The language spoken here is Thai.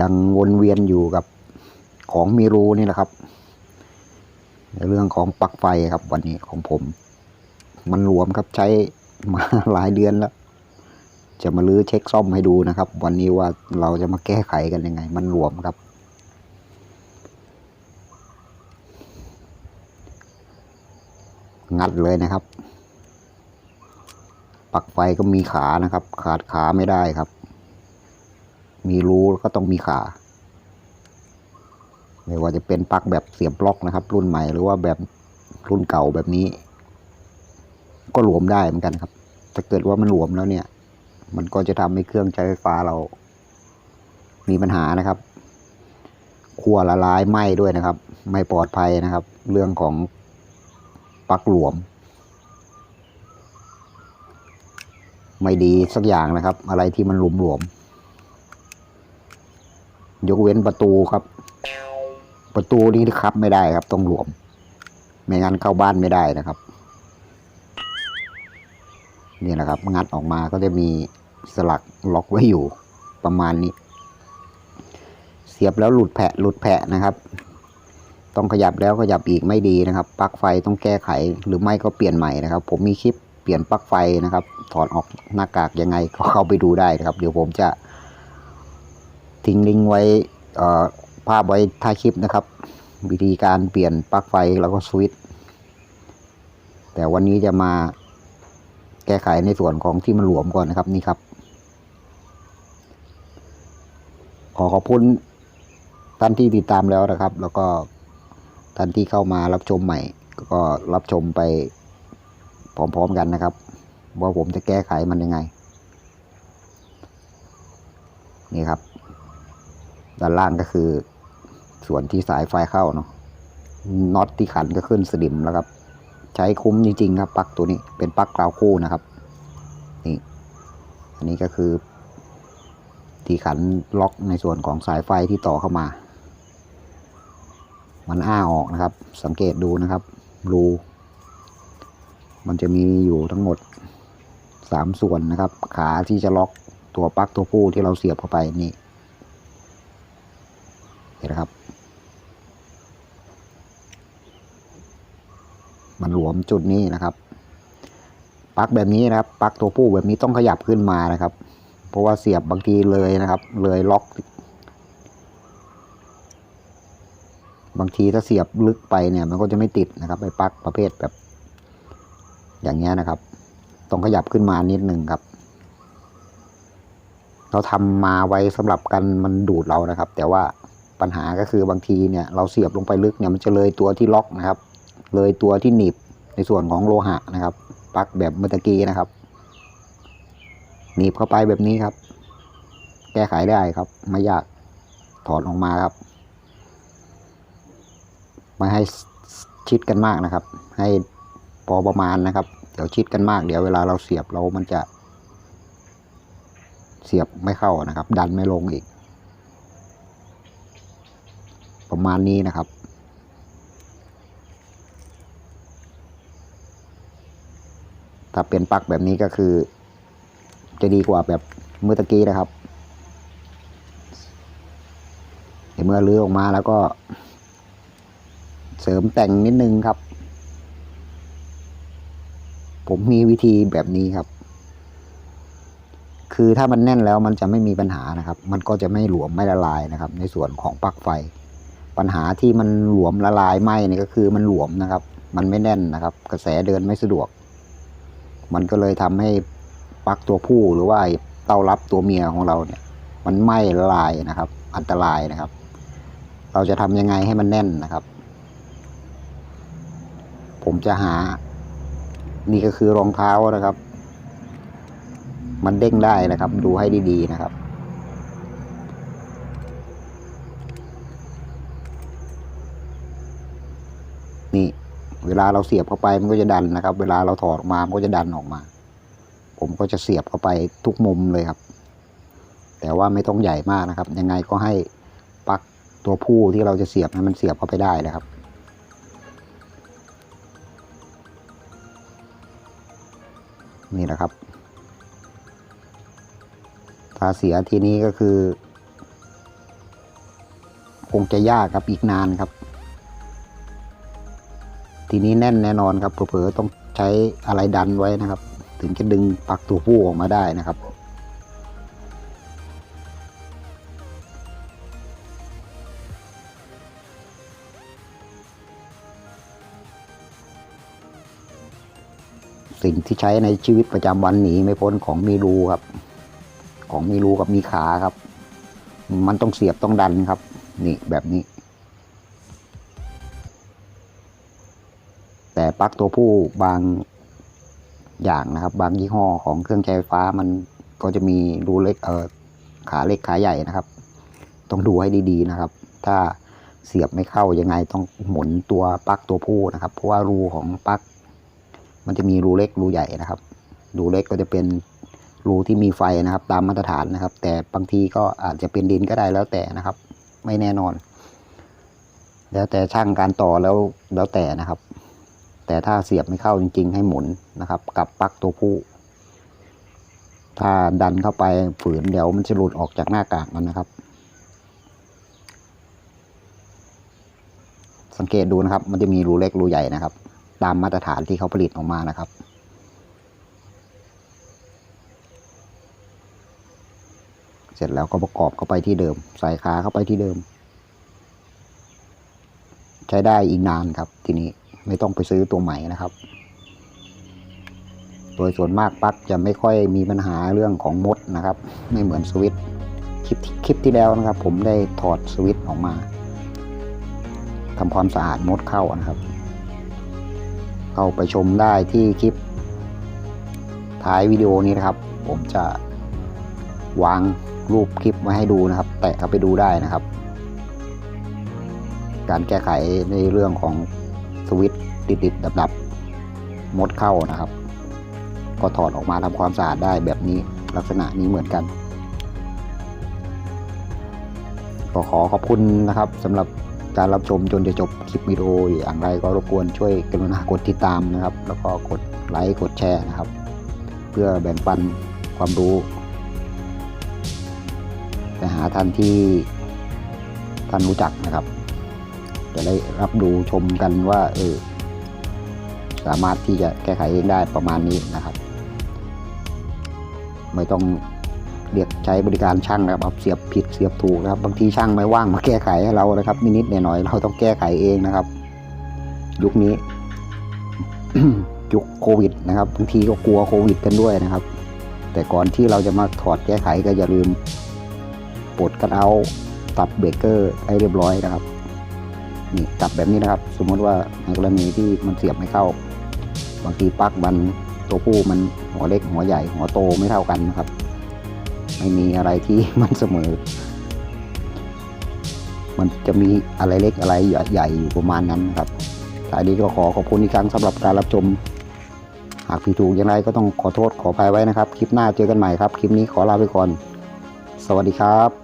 ยังวนเวียนอยู่กับของมีรูนี่แหละครับในเรื่องของปลั๊กไฟครับวันนี้ของผม มันหลวมครับใช้มาหลายเดือนแล้ว จะมาลื้อเช็คซ่อมให้ดูนะครับ วันนี้ว่าเราจะมาแก้ไขกันยังไง มันหลวมครับ งัดเลยนะครับปลั๊กไฟก็มีขานะครับ ขาดขาไม่ได้ครับ มีรูก็ต้องมีขาไม่ว่าจะเป็นปลั๊กแบบเสียบล็อกนะครับ รุ่นใหม่หรือว่าแบบรุ่นเก่าแบบนี้ ก็หลวมได้เหมือนกันครับถ้าเกิดว่ามันหลวมแล้วเนี่ย มันก็จะทำให้เครื่องใช้ไฟฟ้าเรา มีปัญหานะครับขั้วละลายไหม้ด้วยนะครับ ไม่ปลอดภัยนะครับ เรื่องของปลั๊กหลวม ไม่ดีสักอย่างนะครับ อะไรที่มันหลวมหลวมๆ ยกเว้นประตูครับ ประตูนี้คับไม่ได้ครับ ต้องหลวม ไม่งั้นเข้าบ้านไม่ได้นะครับ นี่นะครับ งัดออกมาก็จะมีสลักล็อกไว้อยู่ประมาณนี้ เสียบแล้วหลุดแผะหลุดแผะนะครับ ต้องขยับแล้วขยับอีกไม่ดีนะครับปลั๊กไฟต้องแก้ไขหรือไม่ก็เปลี่ยนใหม่นะครับ ผมมีคลิปเปลี่ยนปลั๊กไฟนะครับ ถอดออกหน้ากากยังไงก็เข้าไปดูได้นะครับ เดี๋ยวผมจะ ทิ้งลิงก์ไว้ภาพไว้ท้ายคลิปนะครับ วิธีการเปลี่ยนปลั๊กไฟแล้วก็สวิตช์แต่วันนี้จะมาแก้ไขในส่วนของที่มันหลวมก่อนนะครับนี่ครับ ขอขอบคุณท่านที่ติดตามแล้วนะครับ แล้วก็ท่านที่เข้ามารับชมใหม่ ก็รับชมไปพร้อมๆกันนะครับ ว่าผมจะแก้ไขมันยังไง นี่ครับ ด้านล่างก็คือ ส่วนที่สายไฟเข้าเนาะน็อตที่ขันก็ขึ้นสนิมแล้วครับ ใช้คุ้มจริงๆครับปลั๊กตัวนี้เป็นปลั๊กกราวคู่นะครับ นี่ อันนี้ก็คือ ที่ขันล็อกในส่วนของสายไฟที่ต่อเข้ามา มันอ้าออกนะครับ สังเกตดูนะครับรูมันจะมีอยู่ทั้งหมดสามส่วนนะครับ ขาที่จะล็อกตัวปลั๊กตัวผู้ที่เราเสียบเข้าไปนี่ นนะครับ มันหลวมจุดนี้นะครับปักแบบนี้นะครับปักตัวผู้แบบนี้ต้องขยับขึ้นมานะครับ เพราะว่าเสียบบางทีเลยนะครับ เลยล็อก บางทีถ้าเสียบลึกไปเนี่ยมันก็จะไม่ติดนะครับไอ้ปักประเภทแบบ อย่างเงี้ยนะครับ ต้องขยับขึ้นมานิดหนึ่งครับ เราทำมาไว้สำหรับกันมันดูดเรานะครับ แต่ว่า ปัญหาก็คือบางทีเนี่ยเราเสียบลงไปลึกเนี่ยมันจะเลยตัวที่ล็อกนะครับ เลยตัวที่หนีบในส่วนของโลหะนะครับปลั๊กแบบเมื่อตะกี้นะครับ หนีบเข้าไปแบบนี้ครับ แก้ไขได้ครับ ไม่ยากถอดออกมาครับไม่ให้ชิดกันมากนะครับ ให้พอประมาณนะครับ เดี๋ยวชิดกันมาก เดี๋ยวเวลาเราเสียบเรามันจะ เสียบไม่เข้านะครับ ดันไม่ลงอีก ประมาณนี้นะครับ ถ้าเป็นปลั๊กแบบนี้ก็คือ จะดีกว่าแบบเมื่อตะกี้นะครับเดี๋ยวเมื่อลื้อออกมาแล้วก็ เสริมแต่งนิดนึงครับ ผมมีวิธีแบบนี้ครับ คือถ้ามันแน่นแล้วมันจะไม่มีปัญหานะครับ มันก็จะไม่หลวมไม่ละลายนะครับ ในส่วนของปลั๊กไฟ ปัญหาที่มันหลวมละลายไหมนี่ก็คือมันหลวมนะครับ มันไม่แน่นนะครับ กระแสเดินไม่สะดวก มันก็เลยทำให้ปลั๊กตัวผู้หรือว่าเต้ารับตัวเมียของเราเนี่ย มันไหมละลายนะครับ อันตรายนะครับ เราจะทำยังไงให้มันแน่นนะครับ ผมจะหา นี่ก็คือรองเท้านะครับ มันเด้งได้นะครับ ดูให้ดีๆนะครับ นี่เวลาเราเสียบเข้าไปมันก็จะดันนะครับ เวลาเราถอดออกมามันก็จะดันออกมา ผมก็จะเสียบเข้าไปทุกมุมเลยครับ แต่ว่าไม่ต้องใหญ่มากนะครับ ยังไงก็ให้ปลั๊กตัวผู้ที่เราจะเสียบให้มันเสียบเข้าไปได้นะครับนี่แหละครับ ถ้าเสียทีนี้ก็คือ คงจะยากครับอีกนานครับ ทีนี้แน่นแน่นอนครับเผลอๆต้องใช้อะไรดันไว้นะครับ ถึงจะดึงปักตัวผู้ออกมาได้นะครับสิ่งที่ใช้ในชีวิตประจำวันหนีไม่พ้นของมีรูครับ ของมีรูกับมีขาครับ มันต้องเสียบต้องดันครับ นี่แบบนี้ แต่ปลั๊กตัวผู้บางอย่างนะครับ บางยี่ห้อของเครื่องใช้ไฟฟ้ามันก็จะมีรูเล็กเออขาเล็กขาใหญ่นะครับ ต้องดูให้ดีๆนะครับ ถ้าเสียบไม่เข้ายังไงต้องหมุนตัวปลั๊กตัวผู้นะครับ เพราะว่ารูของปลั๊กมันจะมีรูเล็กรูใหญ่นะครับ รูเล็กก็จะเป็นรูที่มีไฟนะครับ ตามมาตรฐานนะครับ แต่บางทีก็อาจจะเป็นดินก็ได้แล้วแต่นะครับ ไม่แน่นอน แล้วแต่ช่างการต่อแล้วแล้วแต่นะครับ แต่ถ้าเสียบไม่เข้าจริง ๆ ให้หมุนนะครับ กับปลั๊กตัวผู้ ถ้าดันเข้าไปฝืนเดี๋ยวมันจะหลุดออกจากหน้ากากมันนะครับ สังเกตดูนะครับ มันจะมีรูเล็กรูใหญ่นะครับ ตามมาตรฐานที่เขาผลิตออกมานะครับเสร็จแล้วก็ประกอบเข้าไปที่เดิม ใส่ขาเข้าไปที่เดิม ใช้ได้อีกนานครับทีนี้ ไม่ต้องไปซื้อตัวใหม่นะครับ โดยส่วนมากปลั๊กจะไม่ค่อยมีปัญหาเรื่องของมดนะครับ ไม่เหมือนสวิตช์คลิปคลิปที่แล้วนะครับ ผมได้ถอดสวิตออกมาทำความสะอาดมดเข้านะครับ เข้าไปชมได้ที่คลิป ท้ายวิดีโอนี้นะครับ ผมจะวางรูปคลิปไว้ให้ดูนะครับ แตะเข้าไปดูได้นะครับ การแก้ไขในเรื่องของ สวิตช์ติดๆดับๆมดเข้านะครับ ก็ถอดออกมาทำความสะอาดได้แบบนี้ลักษณะนี้เหมือนกันก็ขอขอบคุณนะครับสำหรับการรับชมจนจะจบคลิปวิดีโออย่างไรก็รบกวนช่วยกรุณากดติดตามนะครับ แล้วก็กดไลค์กดแชร์นะครับ เพื่อแบ่งปันความรู้ไปหาท่านที่ท่านรู้จักนะครับ จะได้รับดูชมกันว่า เออ สามารถที่จะแก้ไขเองได้ประมาณนี้นะครับ ไม่ต้องเรียกใช้บริการช่างนะครับเอาเสียบผิดเสียบถูกนะครับ บางทีช่างไม่ว่างมาแก้ไขให้เรานะครับนิดๆหน่อยๆเราต้องแก้ไขเองนะครับ ยุคนี้ยุคโควิดนะครับบางทีก็กลัวโควิดกันด้วยนะครับ แต่ก่อนที่เราจะมาถอดแก้ไขก็อย่าลืมปลดกันเอาตัดเบรกเกอร์ให้เรียบร้อยนะครับ นี่ตัดแบบนี้นะครับ สมมติว่าในกรณีที่มันเสียบไม่เข้า บางทีปลั๊กมันตัวผู้มันหัวเล็กหัวใหญ่หัวโตไม่เท่ากันนะครับ ไม่มีอะไรที่มันเสมอ มันจะมีอะไรเล็กอะไรใหญ่อยู่ประมาณนั้นนะครับท้ายนี้ก็ขอขอบคุณอีกครั้งสำหรับการรับชม หากผิดถูกอย่างไรก็ต้องขอโทษขออภัยไว้นะครับ คลิปหน้าเจอกันใหม่ครับ คลิปนี้ขอลาไปก่อน สวัสดีครับ